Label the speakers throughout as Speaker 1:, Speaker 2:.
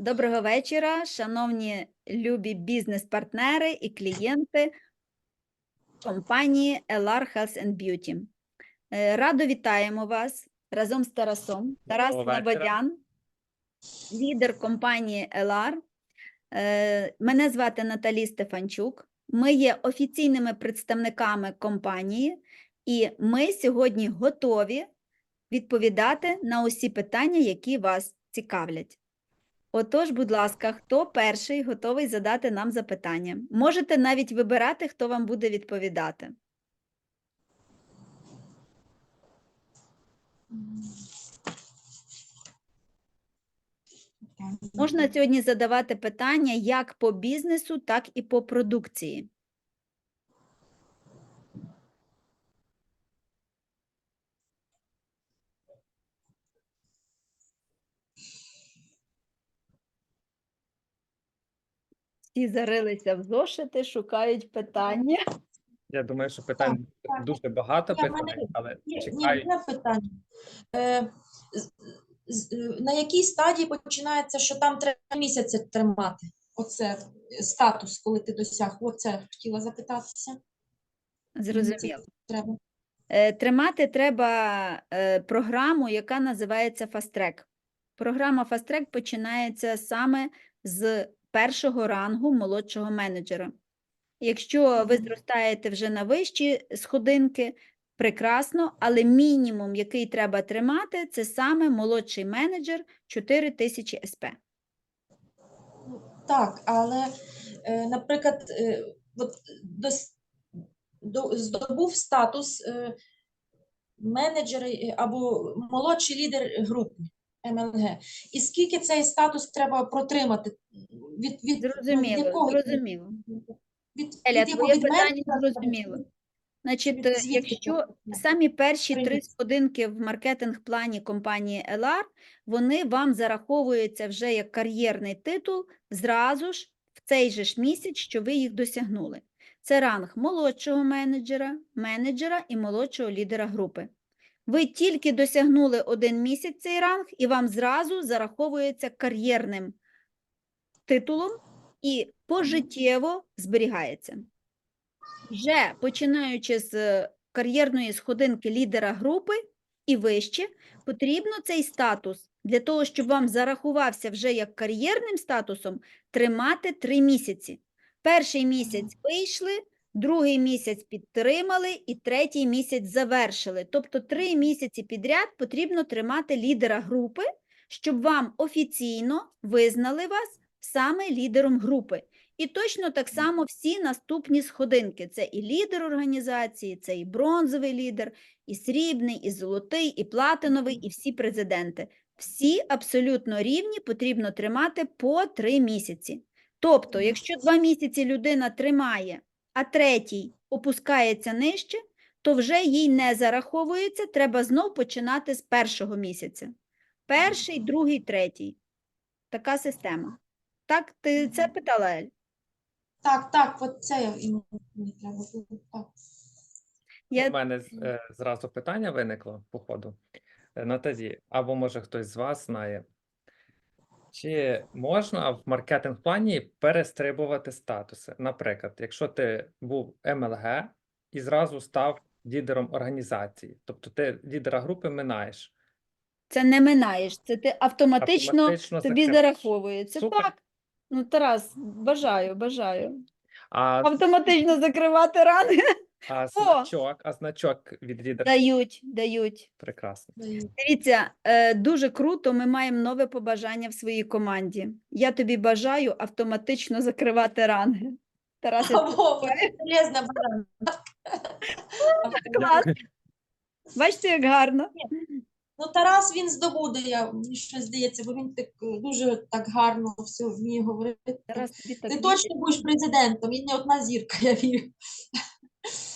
Speaker 1: Доброго вечора, шановні любі бізнес-партнери і клієнти компанії LR Health and Beauty. Е, Радо вітаємо вас разом з Тарасом. Тарас. Наводян, лідер компанії LR. Е, Мене звати Наталі Стефанчук. Ми є офіційними представниками компанії, і ми сьогодні готові відповідати на усі питання, які вас цікавлять. Отож, будь ласка, хто перший готовий задати нам запитання? Можете навіть вибирати, хто вам буде відповідати. Можна сьогодні задавати питання як по бізнесу, так і по продукції. Всі зарилися в зошити, шукають питання.
Speaker 2: Я думаю, що питань
Speaker 3: так.
Speaker 2: дуже багато
Speaker 3: Я в мене
Speaker 2: питань, але
Speaker 3: Ні, ні,
Speaker 2: чекаю.
Speaker 3: питання. Е, з- з- на якій стадії починається, що там треба місяці тримати? Оце статус, коли ти досяг. Оце хотіла запитатися.
Speaker 1: Зрозуміло.
Speaker 3: Треба.
Speaker 1: Е, Тримати треба е, програму, яка називається Fast Track. Програма Fast Track починається саме з першого рангу молодшого менеджера. Якщо ви зростаєте вже на вищі сходинки, прекрасно, але мінімум, який треба тримати, це саме молодший менеджер 4000 СП.
Speaker 3: Ну, Так, але, е, наприклад, е, от здобув статус е, менеджера або молодший лідер групи МЛГ. І скільки цей статус треба протримати? Від, від,
Speaker 1: Зрозуміло,
Speaker 3: якого-
Speaker 1: зрозуміло.
Speaker 3: Від,
Speaker 1: Еля,
Speaker 3: від,
Speaker 1: твоє питання зрозуміло. Значить,
Speaker 3: від
Speaker 1: якщо самі перші три сходинки в маркетинг-плані компанії LR, вони вам зараховуються вже як кар'єрний титул зразу ж в цей же ж місяць, що ви їх досягнули. Це ранг молодшого менеджера, менеджера і молодшого лідера групи. Ви тільки досягнули один місяць цей ранг, і вам зразу зараховується кар'єрним титулом і пожиттєво зберігається. Вже починаючи з е, кар'єрної сходинки лідера групи і вище, потрібно цей статус для того, щоб вам зарахувався вже як кар'єрним статусом, тримати три місяці. Перший місяць вийшли, другий місяць підтримали і третій місяць завершили. Тобто три місяці підряд потрібно тримати лідера групи, щоб вам офіційно визнали вас саме лідером групи. І точно так само всі наступні сходинки. Це і лідер організації, це і бронзовий лідер, і срібний, і золотий, і платиновий, і всі президенти. Всі абсолютно рівні потрібно тримати по три місяці. Тобто, якщо два місяці людина тримає, а третій опускається нижче, то вже їй не зараховується, треба знов починати з першого місяця. Перший, другий, третій. Така система. Так, ти це питала, Ель?
Speaker 3: Так, так, от це я і мені треба було. Так.
Speaker 1: Я
Speaker 2: У мене е, зразу питання виникло по ходу. Е, Наталі, або може хтось з вас знає, чи можна в маркетинг-плані перестрибувати статуси? Наприклад, якщо ти був МЛГ і зразу став лідером організації, тобто ти лідера групи минаєш.
Speaker 1: це не минаєш, це ти автоматично,
Speaker 2: Автоматично
Speaker 1: тобі зараховується.
Speaker 2: Супер.
Speaker 1: Так. Ну, Тарас, бажаю, бажаю.
Speaker 2: А,
Speaker 1: Автоматично закривати рани
Speaker 2: а значок, а значок від лідера
Speaker 1: дають, дають.
Speaker 2: прекрасно.
Speaker 1: Дивіться, е, дуже круто, ми маємо нове побажання в своїй команді. Я тобі бажаю автоматично закривати ранги. Тарас, я клас. Бачите, як гарно.
Speaker 3: Ну, Тарас він здобуде, я, мені щось здається, бо він так е, дуже так гарно все вміє говорити.
Speaker 1: Тарас, тобі так
Speaker 3: Ти
Speaker 1: вірю.
Speaker 3: точно будеш президентом, він не одна зірка, я вірю.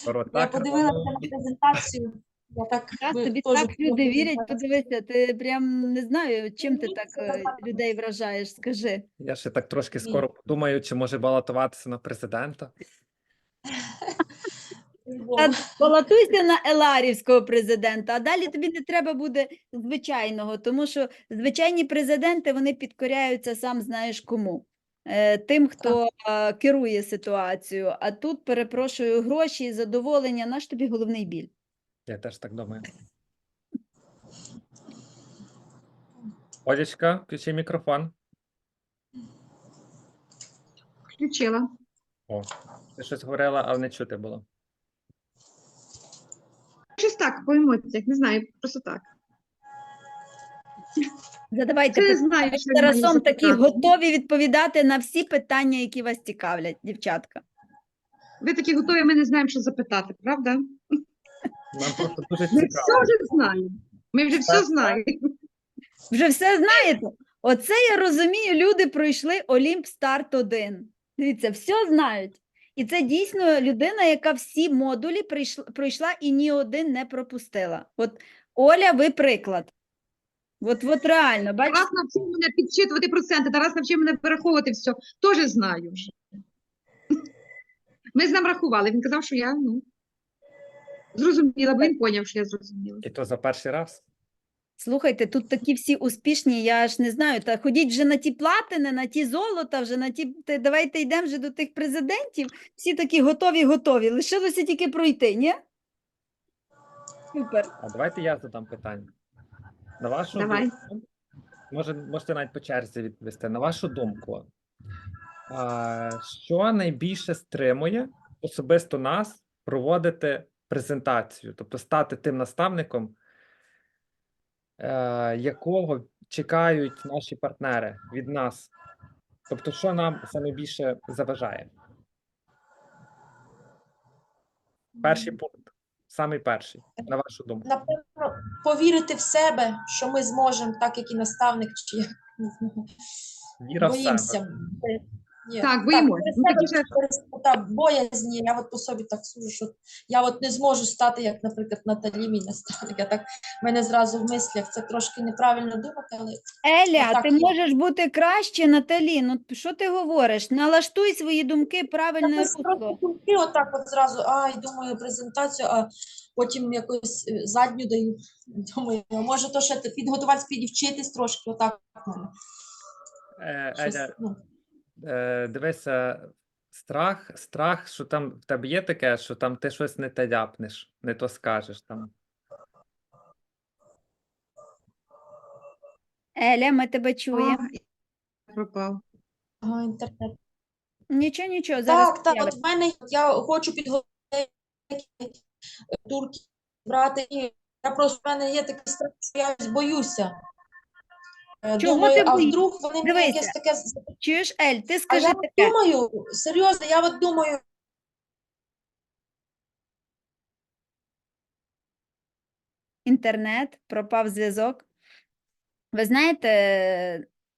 Speaker 3: Я
Speaker 2: Рота
Speaker 3: подивилася на презентацію. Я так, ви
Speaker 1: тобі
Speaker 3: теж
Speaker 1: так люди вірять, подивися, ти прям не знаю, чим ти так е, людей вражаєш, скажи.
Speaker 2: Я ще так трошки
Speaker 3: Ні.
Speaker 2: скоро подумаю, чи може балотуватися на президента.
Speaker 1: Та балотуйся на Еларівського президента, а далі тобі не треба буде звичайного, тому що звичайні президенти вони підкоряються сам знаєш кому. Е, Тим, хто е, керує ситуацією. А тут, перепрошую, гроші і задоволення, наш тобі головний біль.
Speaker 2: Я теж так думаю. Олечка, включи мікрофон.
Speaker 4: Включила.
Speaker 2: О, ти щось говорила, але не чути було.
Speaker 4: Щось так, по емоціях, не знаю, просто так.
Speaker 1: Задавайте Ми
Speaker 4: що
Speaker 1: Тарасом такі
Speaker 4: запитати.
Speaker 1: готові відповідати на всі питання, які вас цікавлять, дівчатка.
Speaker 4: Ви такі готові, ми не знаємо, що запитати, правда?
Speaker 2: Нам просто дуже
Speaker 4: Ми
Speaker 2: цікаво.
Speaker 4: все вже знаємо. Ми вже все знаємо.
Speaker 1: Вже все знаєте? Оце я розумію, люди пройшли Олімп Старт 1. Дивіться, все знають. І це дійсно людина, яка всі модулі прийшла, пройшла і ні один не пропустила. От Оля, ви приклад. От, от реально, бачите?
Speaker 4: Тарас навчив мене підсчитувати проценти, Тарас навчив мене перераховувати все. Теж знаю вже. Ми з ним рахували. Він казав, що я ну, зрозуміла, бо він поняв, що я зрозуміла.
Speaker 2: І то за перший раз.
Speaker 1: Слухайте, тут такі всі успішні, я ж не знаю. Та ходіть вже на ті платини, на ті золота, вже на ті. Та давайте йдемо вже до тих президентів. Всі такі готові, готові. Лишилося тільки пройти, ні? Супер.
Speaker 2: А давайте я задам питання. На вашу
Speaker 4: Давай.
Speaker 2: думку, може, можете навіть по черзі відповісти. На вашу думку, а, що найбільше стримує особисто нас проводити презентацію, тобто стати тим наставником, е, якого чекають наші партнери від нас? Тобто, що нам найбільше заважає? Перший пункт, самий перший, на вашу думку.
Speaker 3: Напевно, повірити в себе, що ми зможемо, так як і наставник, чи.
Speaker 2: Віра в себе.
Speaker 3: Ні,
Speaker 4: Так, боїмося. Ну, такі ж-
Speaker 3: та боязні. Я от по собі так сужу, що я от не зможу стати, як, наприклад, Наталі, мій наставник. Я так в мене зразу в мислях. Це трошки неправильно думати, але
Speaker 1: Еля,
Speaker 3: Отак
Speaker 1: ти можеш бути краще, Наталі. Ну що ти говориш? Налаштуй свої думки правильне
Speaker 3: Якось
Speaker 1: русло.
Speaker 3: просто думки отак от зразу, ай, думаю, презентацію, а потім якось е, задню даю. Думаю, а може то ще підготуватися, підівчитись трошки, отак. в мене.
Speaker 2: Е,
Speaker 3: Щось,
Speaker 2: Еля,
Speaker 3: ну,
Speaker 2: е, дивися, страх, страх, що там в тебе є таке, що там ти щось не те ляпнеш, не то скажеш там.
Speaker 1: Еля, ми тебе чуємо.
Speaker 4: Пропав.
Speaker 3: ага, інтернет.
Speaker 1: Нічого, нічого, зараз.
Speaker 3: Так, так,
Speaker 1: з'явиться.
Speaker 3: от в мене я хочу підготувати турки брати. і Я просто в мене є такий страх, що я боюся. Е,
Speaker 1: Чого
Speaker 3: думаю,
Speaker 1: ти
Speaker 3: а
Speaker 1: боїшся?
Speaker 3: вдруг вони мені
Speaker 1: Дивися.
Speaker 3: якесь таке. з-
Speaker 1: Чуєш, Ель, ти
Speaker 3: А
Speaker 1: скажи
Speaker 3: я от
Speaker 1: таке.
Speaker 3: думаю, серйозно, я от думаю,
Speaker 1: Інтернет, пропав зв'язок. Ви знаєте,